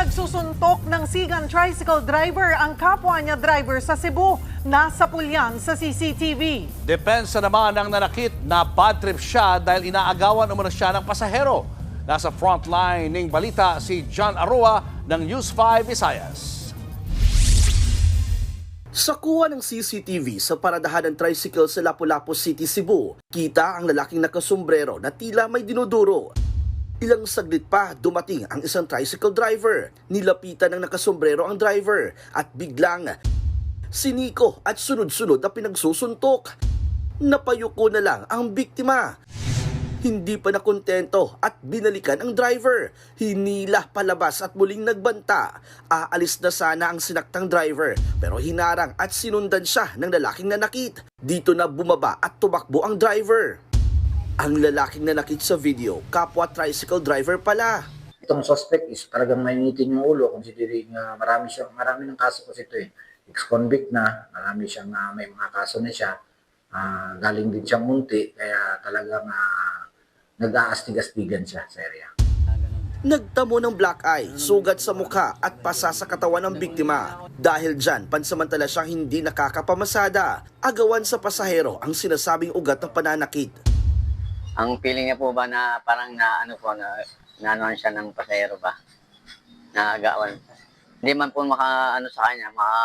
Pinagsusuntok ng Sigan tricycle driver ang kapwa niya driver sa Cebu. Nasa pulyan sa CCTV. Depensa naman ng nanakit na bad trip siya dahil inaagawan umano siya ng pasahero. Nasa frontline ng balita si John Arroa ng News 5 Visayas. Sa kuha ng CCTV sa paradahan ng tricycle sa Lapu-Lapu City, Cebu, kita ang lalaking nakasombrero na tila may dinuduro. Ilang saglit pa, dumating ang isang tricycle driver. Nilapitan ng nakasombrero ang driver at biglang siniko at sunod-sunod na pinagsusuntok. Napayuko na lang ang biktima. Hindi pa nakontento at binalikan ang driver. Hinila palabas at muling nagbanta. Aalis na sana ang sinaktang driver pero hinarang at sinundan siya ng lalaking nanakit. Dito na bumaba at tumakbo ang driver. Ang lalaking nanakit sa video, kapwa tricycle driver pala. itong suspect is talagang mainitin yung ulo considering uh, marami siyang marami ng kaso kasi ito eh ex-convict na marami siyang uh, may mga kaso na siya Ah, galing din siyang munti kaya talagang uh, nag-aastig-astigan siya sa area Nagtamo ng black eye, sugat sa mukha at pasa sa katawan ng biktima. Dahil dyan, pansamantala siyang hindi nakakapamasada. Agawan sa pasahero ang sinasabing ugat ng pananakit. Ang feeling niya po ba na parang na ano po na naanuhan siya ng pasahero ba? Naagawan. Hindi man po maka ano sa kanya, maka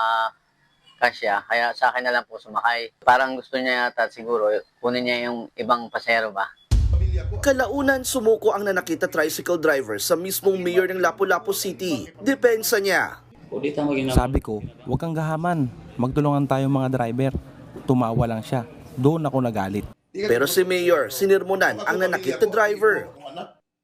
kasya. Kaya sa akin na lang po sumakay. Parang gusto niya yata siguro kunin niya yung ibang pasahero ba? Kalaunan sumuko ang nanakit na tricycle driver sa mismong mayor ng Lapu-Lapu City. Depensa niya. Sabi ko, huwag kang gahaman. Magtulungan tayo mga driver. Tumawa lang siya. Doon ako nagalit. Pero si mayor sinirmonan ang nanakit na driver.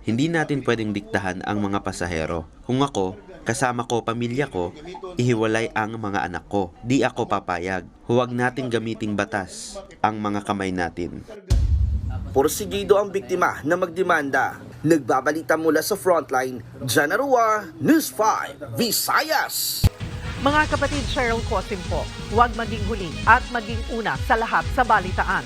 Hindi natin pwedeng diktahan ang mga pasahero. Kung ako, kasama ko pamilya ko, ihiwalay ang mga anak ko. Di ako papayag. Huwag natin gamiting batas ang mga kamay natin. Porsigido ang biktima na magdemanda. Nagbabalita mula sa frontline, John Arua, News 5, Visayas. Mga kapatid Cheryl Cosim po, huwag maging huli at maging una sa lahat sa balitaan.